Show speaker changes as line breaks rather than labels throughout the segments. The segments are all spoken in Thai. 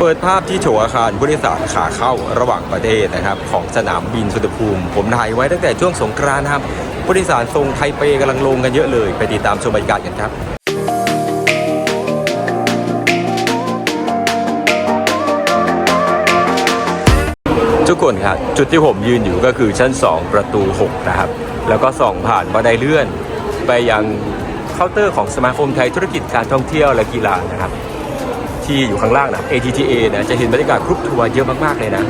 เปิดภาพที่โฉวอาคารผู้โดยสารขาเข้าระหว่างประเทศนะครับของสนามบินสุวรรณภูมิ ผมถ่ายไว้ตั้งแต่ช่วงสงกรานต์นะครับผู้โดยสารทรงไทเปกำลังลงกันเยอะเลย ไปติดตามชมบรรยากาศกันครับทุกคนครับจุดที่ผมยืนอยู่ก็คือชั้น 2 ประตู 6 นะครับ แล้วก็ส่องผ่านบันไดเลื่อน ไปยังเคาน์เตอร์ของสมาคมไทยธุรกิจการท่องเที่ยวและกีฬานะครับ ที่อยู่ข้างล่างนะ ATTA นะจะเห็นบรรยากาศกรุ๊ปทัวร์เยอะมากๆเลยนะ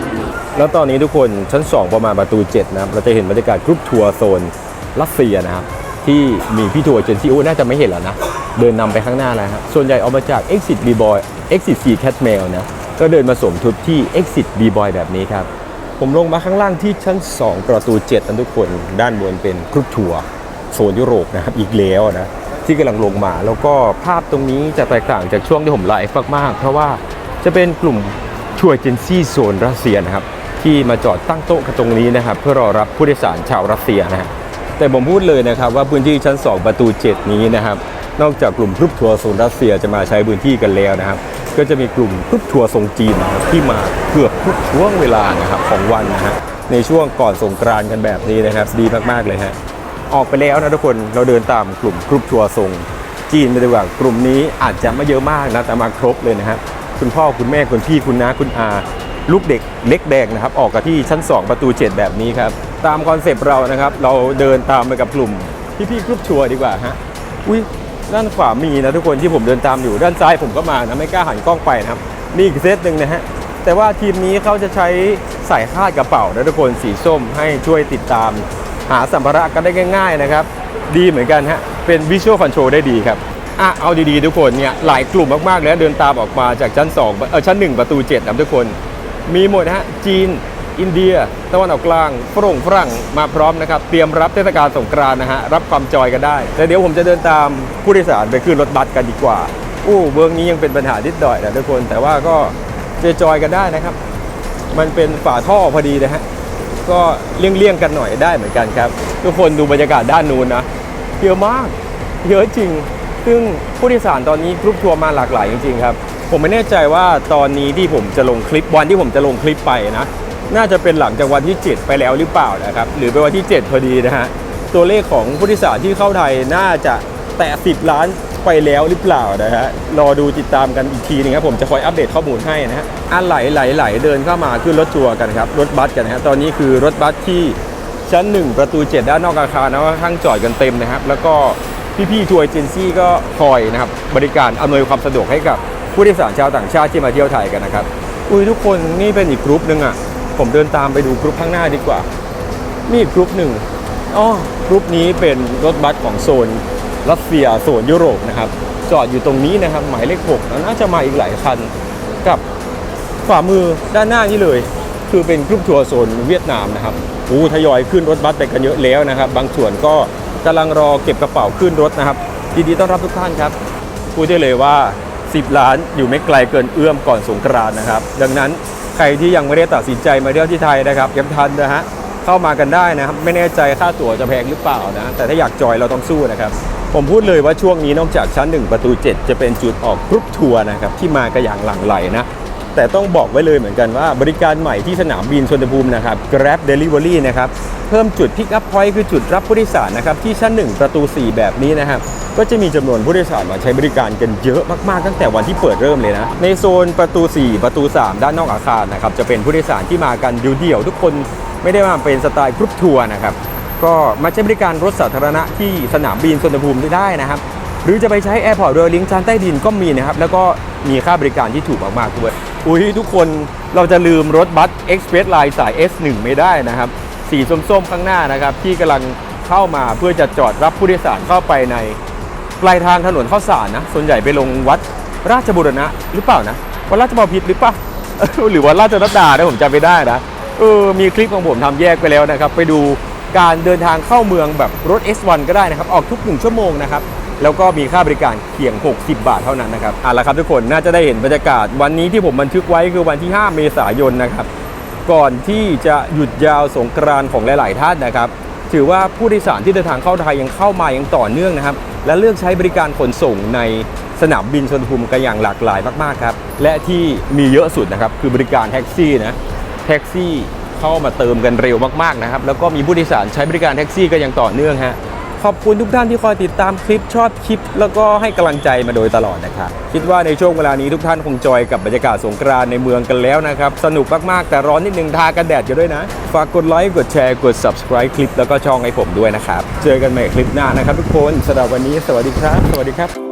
แล้วตอนนี้ทุกคนชั้น 2 ประมาณประตู 7 นะครับ เราจะเห็นบรรยากาศกรุ๊ปทัวร์โซนรัสเซียนะครับ ที่มีพี่ทัวร์เจนซีโอน่าจะไม่เห็นแล้วนะ เดินนำไปข้างหน้าแล้วครับส่วนใหญ่เอามาจาก Exit B Boy Exit C Cat Mail นะก็เดินมาสมทบที่ Exit B Boy แบบนี้ครับผมลงมาข้างล่างที่ชั้น 2 ประตู7นะทุกคน ด้านบนเป็นกรุ๊ปทัวร์โซนยุโรปนะครับอีกแล้วนะ ที่กำลังลงมา แล้วก็ภาพตรงนี้จะแตกต่างจากช่วงที่ผมไลฟ์มากๆ เพราะว่าจะเป็นกลุ่มทัวร์เจนซี่โซนรัสเซียนะครับที่มาจอดตั้งโต๊ะกันตรงนี้นะครับเพื่อรอรับผู้โดยสารชาวรัสเซียนะฮะแต่ผมพูดเลยนะครับว่าพื้นที่ชั้น 2 ประตู 7 นี้นะครับนอกจากกลุ่มรุปทัวร์โซนรัสเซียจะมาใช้พื้นที่กันแล้วนะครับ ก็จะมีกลุ่มรุปทัวร์ทรงจีนที่มาเกือบทุกช่วงเวลานะครับของวันนะฮะในช่วงก่อนสงกรานต์กันแบบนี้นะครับดีมากๆเลยฮะ ออกไปแล้วนะทุกคนเราเดินตามกลุ่มกรุ๊ปทัวร์ทรงจีนไปดีกว่ากลุ่มนี้อาจจะไม่เยอะมากนะแต่มาครบเลยนะฮะคุณพ่อคุณแม่คุณพี่คุณน้าคุณอาลูกเด็กเล็กแดงนะครับ ออกกันที่ชั้น 2 ประตู 7 แบบนี้ครับ ตามคอนเซปต์เรานะครับ เราเดินตามไปกับกลุ่มพี่ๆกรุ๊ปทัวร์ดีกว่าฮะอุ้ยด้านขวามีนะทุกคนที่ผมเดินตามอยู่ด้านซ้ายผมก็มานะไม่กล้าหันกล้องไปนะครับ นี่อีกเซตหนึ่งนะฮะแต่ว่าทีมนี้เขาจะใช้สายคาดกระเป๋านะทุกคนสีส้มให้ช่วยติดตาม หาสัมภาระกันได้ง่าย ๆนะครับ ดีเหมือนกันฮะเป็นวิชวลคอนโทรลได้ดีครับอะเอาดีๆทุกคนเนี่ยหลายกลุ่มมากๆแล้วเดินตามออกมาจากชั้น2เออชั้น 1 ประตู7นะทุกคน มีหมดนะฮะจีน อินเดีย ตะวันออกกลางฝรั่งฝรั่งมาพร้อมนะครับ เตรียมรับเทศกาลสงกรานนะฮะรับความจอยกันได้ แต่เดี๋ยวผมจะเดินตามผู้โดยสารไปขึ้นรถบัสกันดีกว่าอู้เบื้องนี้ยังเป็นปัญหานิดหน่อยนะทุกคนแต่ว่าก็เจจอยกันได้นะครับ มันเป็นฝาท่อพอดีนะฮะ ก็เลี่ยงๆกันหน่อยได้เหมือนกันครับ ทุกคนดูบรรยากาศด้านนู้นนะเยอะมาก เยอะจริง ซึ่งผู้โดยสารตอนนี้กรุ๊ปทัวร์มาหลากหลายจริงๆครับ ผมไม่แน่ใจว่าตอนนี้ที่ผมจะลงคลิปวันที่ผมจะลงคลิปไปนะ น่าจะเป็นหลังจากวันที่ 7 ไปแล้วหรือเปล่านะครับ หรือเป็นวันที่ 7 พอดีนะฮะ ตัวเลขของผู้โดยสารที่เข้าไทยน่าจะแตะ10ล้าน ไปแล้วหรือเปล่านะฮะรอดูติดตามกันอีกทีหนึงครับผมจะคอยอัปเดตข้อมูลให้นะฮะอันไหลไหลไหลเดินเข้ามาขึ้นรถทัวร์กันครับรถบัสกันนะฮะตอนนี้คือรถบัสที่ชั้น 1 ประตู 7 ด้านนอกอาคารนะว่าข้างจอดกันเต็มนะครับ แล้วก็พี่ๆทัวร์เอเจนซี่ก็คอยนะครับบริการอำนวยความสะดวกให้กับผู้โดยสารชาวต่างชาติที่มาเที่ยวไทยกันนะครับอุ้ยทุกคนนี่เป็นอีกกรุ๊ปหนึ่งอะผมเดินตามไปดูกรุ๊ปข้างหน้าดีกว่านี่กรุ๊ปหนึ่งอ๋อกรุ๊ปนี้เป็นรถบัสของโซน รัสเซียโซนยุโรปนะครับ จอดอยู่ตรงนี้นะครับ หมายเลขหกแล้วน่าจะมาอีกหลายคันกับขวามือด้านหน้านี่เลย คือเป็นกรุ๊ปทัวร์โซนเวียดนามนะครับโอ้ทยอยขึ้นรถบัสไปกันเยอะแล้วนะครับ บางส่วนก็กำลังรอเก็บกระเป๋าขึ้นรถนะครับยินดีต้อนรับทุกท่านครับพูดได้เลยว่า 10 ล้านอยู่ไม่ไกลเกินเอื้อมก่อนสงกรานนะครับ ดังนั้นใครที่ยังไม่ได้ตัดสินใจมาเที่ยวที่ไทยนะครับยังทันนะฮะเข้ามากันได้นะครับ ไม่แน่ใจค่าตั๋วจะแพงหรือเปล่านะ แต่ถ้าอยากจอยเราต้องสู้นะครับ ผมพูดเลยว่าช่วงนี้นอกจากชั้น 1 ประตู 7 จะเป็นจุดออกกรุ๊ปทัวร์นะครับที่มากันอย่างหลั่งไหลนะแต่ต้องบอกไว้เลยเหมือนกันว่าบริการใหม่ที่สนามบินสุวรรณภูมินะครับ Grab Delivery นะครับเพิ่มจุด Pick Up Point คือจุดรับผู้โดยสารนะครับที่ชั้น 1 ประตู 4 แบบนี้นะครับก็จะมีจำนวนผู้โดยสารมาใช้บริการกันเยอะมากๆตั้งแต่วันที่เปิดเริ่มเลยนะ ในโซนประตู 4 ประตู 3 ด้านนอกอาคารนะครับจะเป็นผู้โดยสารที่มากันเดี่ยวๆทุกคนไม่ได้มาเป็นสไตล์กรุ๊ปทัวร์นะครับ ก็มาใช้บริการรถสาธารณะที่สนามบินสุวรรณภูมิได้นะครับ หรือจะไปใช้แอร์พอร์ตเรลิงชั้นใต้ดินก็มีนะครับ แล้วก็มีค่าบริการที่ถูกมากๆด้วย อุ้ยทุกคนเราจะลืมรถบัส Express Line สาย S1 ไม่ได้นะครับ สีส้มๆข้างหน้านะครับ ที่กำลังเข้ามาเพื่อจะจอดรับผู้โดยสารเข้าไปในปลายทางถนนข้าวสารนะ ส่วนใหญ่ไปลงวัดราชบุรณะหรือเปล่านะวัดราชบพิตรหรือเปล่าหรือว่าราชรัตดานะผมจำไม่ได้นะเออมีคลิปของผมทำแยกไปแล้วนะครับ ไปดู การเดินทางเข้าเมืองแบบรถ S1 ก็ได้นะครับ ออกทุก 1 ชั่วโมงนะครับ แล้วก็มีค่าบริการเพียง 60 บาทเท่านั้นนะครับเอาละครับทุกคนน่าจะได้เห็นบรรยากาศ วันนี้ที่ผมบันทึกไว้คือวันที่ 5 เมษายนนะครับ ก่อนที่จะหยุดยาวสงกรานต์ของหลาย ๆ ท่านนะครับถือว่าผู้โดยสารที่เดินทางเข้าไทยยังเข้ามายังต่อเนื่องนะครับ และเลือกใช้บริการขนส่งในสนามบินสุวรรณภูมิกันอย่างหลากหลายมาก ๆ ครับ และที่มีเยอะสุดนะครับคือบริการแท็กซี่นะแท็กซี่ เข้ามาเติมกันเร็วมากๆนะครับ แล้วก็มีผู้โดยสารใช้บริการแท็กซี่ก็ยังต่อเนื่องฮะขอบคุณทุกท่านที่คอยติดตามคลิปชอบคลิป แล้วก็ให้กำลังใจมาโดยตลอดนะครับคิดว่าในช่วงเวลานี้ทุกท่านคงจอยกับบรรยากาศสงกรานในเมืองกันแล้วนะครับ สนุกมากๆ แต่ร้อนนิดนึงทากันแดดอยู่ด้วยนะ ฝากกดไลค์กดแชร์กด subscribe คลิปแล้วก็ช่องให้ผมด้วยนะครับ เจอกันใหม่คลิปหน้านะครับทุกคนสำหรับวันนี้สวัสดีครับ สวัสดีครับ